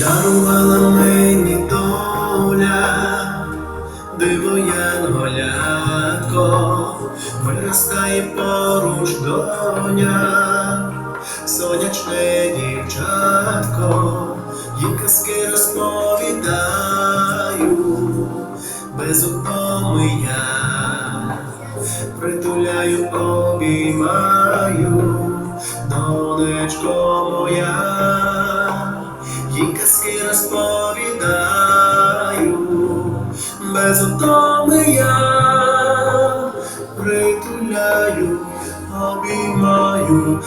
Дарувала мені доля, диво янголяко, виростає поруч доня, сонячне дівчатко, їй казки розповідаю, без утоми я притуляю, обіймаю, донечко моя, їй казки розповідаю, без утоми я притуляю, обіймаю,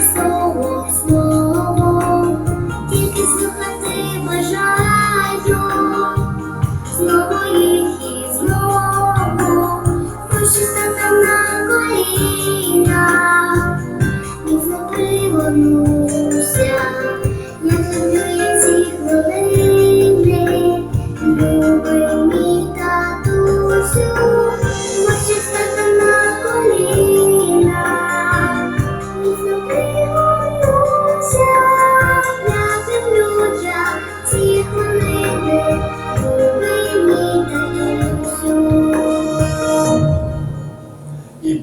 so 走 І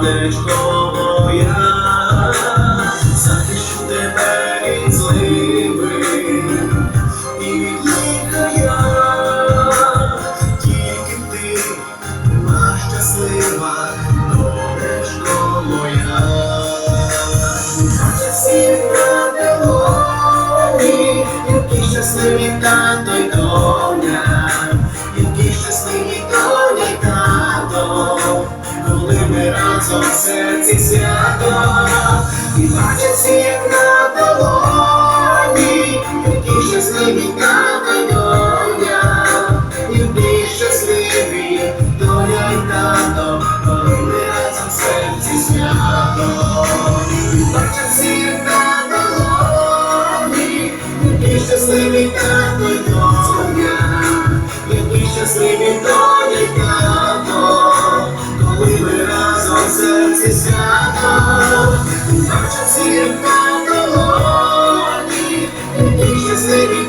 донечко моя, захищу тебе від зливи і від я, тільки ти була щаслива, донечко моя. На долоні, які щасливі тато разом в серці свято, і бачиться, як на долоні, які щасливі на й доня, які щасливі доля й тато, коли ми разом в серці свято. Всіх на долоні, які щасливі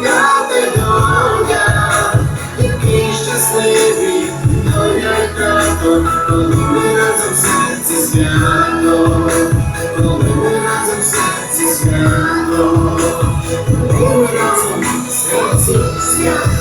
коли ми разом серці свято. Коли ми разом серці свято, разом серці свято.